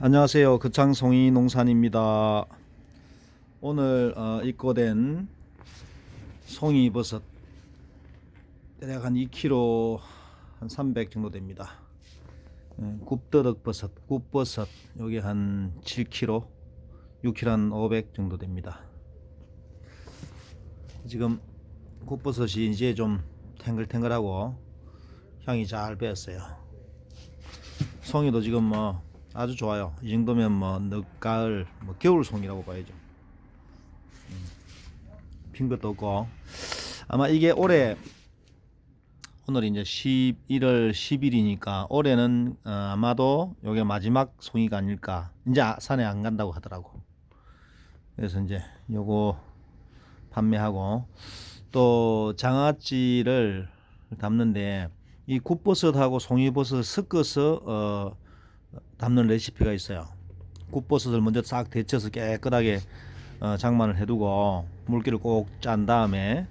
안녕하세요. 그창송이 농산입니다. 오늘 어, 입고된 송이버섯 대략 한 2kg 한 300 정도 됩니다. 예, 굽더덕 버섯, 굽버섯 여기 한 7kg, 6kg 한 500 정도 됩니다. 지금 굽버섯이 이제 좀 탱글탱글하고 향이 잘 배었어요. 송이도 지금 뭐 아주 좋아요. 이 정도면 뭐 늦가을, 뭐 겨울 송이라고 봐야죠. 음, 핀 것도 없고 아마 이게 올해 오늘이 이제 11월 10일이니까 올해는 어, 아마도 요게 마지막 송이가 아닐까. 이제 아- 산에 안 간다고 하더라고. 그래서 이제 요거 판매하고 또 장아찌를 담는데 이 굿버섯하고 송이버섯 섞어서 어, 담는 레시피가 있어요. 굿버섯을 먼저 싹 데쳐서 깨끗하게 어, 장만을 해두고 물기를 꼭 짠 다음에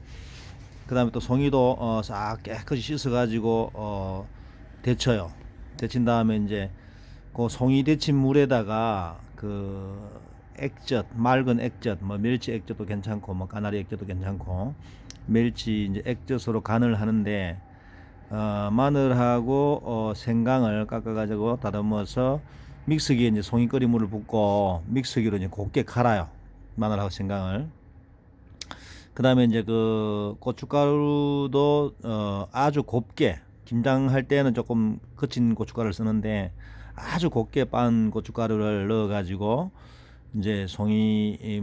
그 다음에 또 송이도 어, 싹 깨끗이 씻어가지고 어, 데쳐요. 데친 다음에 이제 그 송이 데친 물에다가 그 액젓, 맑은 액젓, 뭐 멸치 액젓도 괜찮고 뭐 까나리 액젓도 괜찮고 멸치 이제 액젓으로 간을 하는데 어, 마늘하고 어, 생강을 깎아가지고 다듬어서 믹서기에 이제 송이끓이 물을 붓고 믹서기로 이제 곱게 갈아요. 마늘하고 생강을. 그 다음에 이제 그 고춧가루도 어, 아주 곱게 김장할 때는 조금 거친 고춧가루를 쓰는데 아주 곱게 빤 고춧가루를 넣어가지고 이제 송이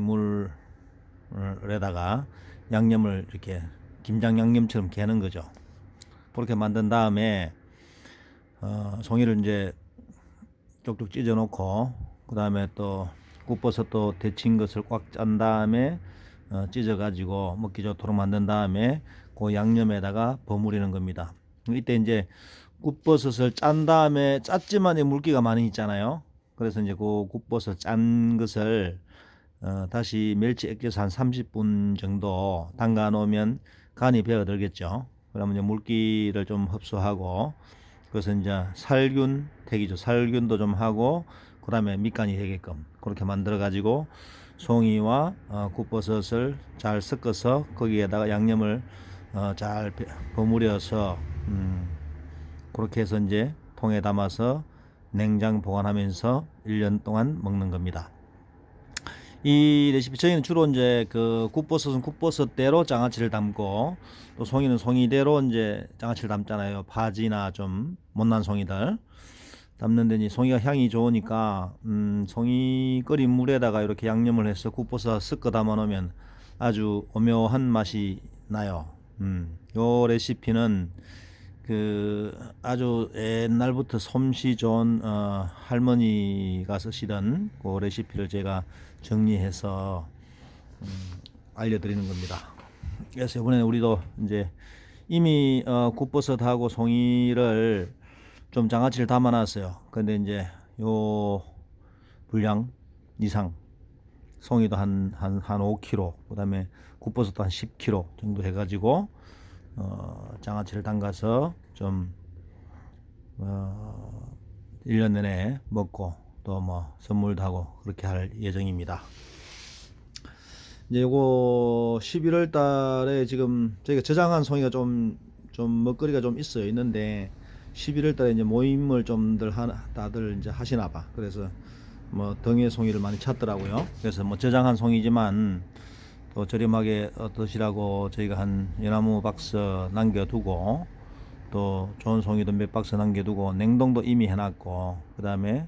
물에다가 양념을 이렇게 김장 양념처럼 개는 거죠. 그렇게 만든 다음에 어, 송이를 이제 쪽쪽 찢어 놓고 그 다음에 또 굽버섯도 데친 것을 꽉 짠 다음에 어, 찢어 가지고 먹기 좋도록 만든 다음에 그 양념에다가 버무리는 겁니다. 이때 이제 굽버섯을 짠 다음에 짰지만 이 물기가 많이 있잖아요. 그래서 이제 그 굽버섯 짠 것을 어, 다시 멸치 액젓 한 30분 정도 담가 놓으면 간이 배어들겠죠. 그러면 이제 물기를 좀 흡수하고 그래서 이제 살균 택이죠. 살균도 좀 하고 그다음에 밑간이 되게끔 그렇게 만들어 가지고 송이와 어, 굽버섯을 잘 섞어서 거기에다가 양념을 어, 잘 배- 버무려서 음, 그렇게 해서 이제 통에 담아서 냉장 보관하면서 1년 동안 먹는 겁니다. 이 레시피 저희는 주로 이제 그 굽버섯은 굽버섯대로 장아찌를 담고 또 송이는 송이대로 이제 장아찌를 담잖아요. 바지나 좀 못난 송이들 담는데 이제 송이가 향이 좋으니까 음 송이 끓인 물에다가 이렇게 양념을 해서 굽버섯 섞어 담아 놓으면 아주 오묘한 맛이 나요. 음 요 레시피는 그 아주 옛날부터 솜씨 좋은 어, 할머니가 쓰시던 그 레시피를 제가 정리해서 음, 알려드리는 겁니다. 그래서 이번에 우리도 이제 이미 어, 굿버섯하고 송이를 좀 장아찌를 담아놨어요. 근데 이제 요 분량 이상 송이도 한 한 한 5kg, 그다음에 굿버섯도 한 10kg 정도 해가지고 어, 장아찌를 담가서 좀 어, 1년 내내 먹고 또 뭐 선물도 하고 그렇게 할 예정입니다. 이제 요거 11월 달에 지금 저희가 저장한 송이가 좀, 좀 먹거리가 좀 있어요. 있는데 11월 달에 이제 모임을 좀들 다들 이제 하시나 봐. 그래서 뭐 등의 송이를 많이 찾더라고요. 그래서 뭐 저장한 송이지만 또 저렴하게 어, 드시라고 저희가 한 연나무 박스 남겨두고 또 좋은 송이도 몇 박스 남겨두고 냉동도 이미 해놨고 그 다음에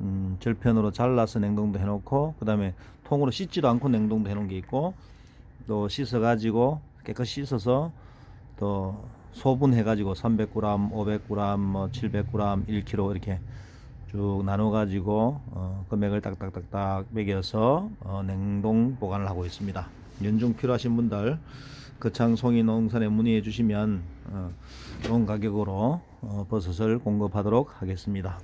음, 절편으로 잘라서 냉동도 해놓고 그 다음에 통으로 씻지도 않고 냉동도 해놓은 게 있고 또 씻어 가지고 깨끗이 씻어서 또 소분해 가지고 300g, 500g, 뭐 700g, 1kg 이렇게 쭉 나눠 가지고 어, 금액을 딱딱딱딱 매겨서 어, 냉동 보관을 하고 있습니다. 연중 필요하신 분들 거창 송이 농산에 문의해 주시면 어, 좋은 가격으로 어, 버섯을 공급하도록 하겠습니다.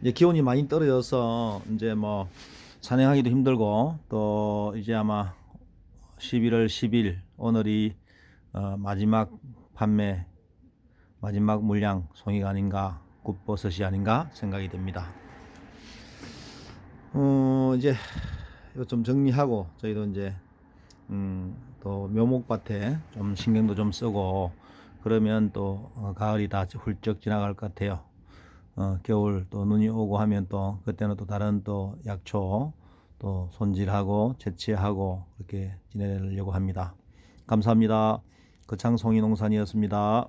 이제 기온이 많이 떨어져서 이제 뭐 산행하기도 힘들고 또 이제 아마 11월 10일 오늘이 어, 마지막 판매 마지막 물량 송이가 아닌가 굿버섯이 아닌가 생각이 됩니다. 어 이제 이거 좀 정리하고 저희도 이제 음, 또 묘목밭에 좀 신경도 좀 쓰고 그러면 또 어, 가을이 다 훌쩍 지나갈 것 같아요. 어, 겨울 또 눈이 오고 하면 또 그때는 또 다른 또 약초 또 손질하고 채취하고 그렇게 지내려고 합니다. 감사합니다. 거창 송이 농산이었습니다.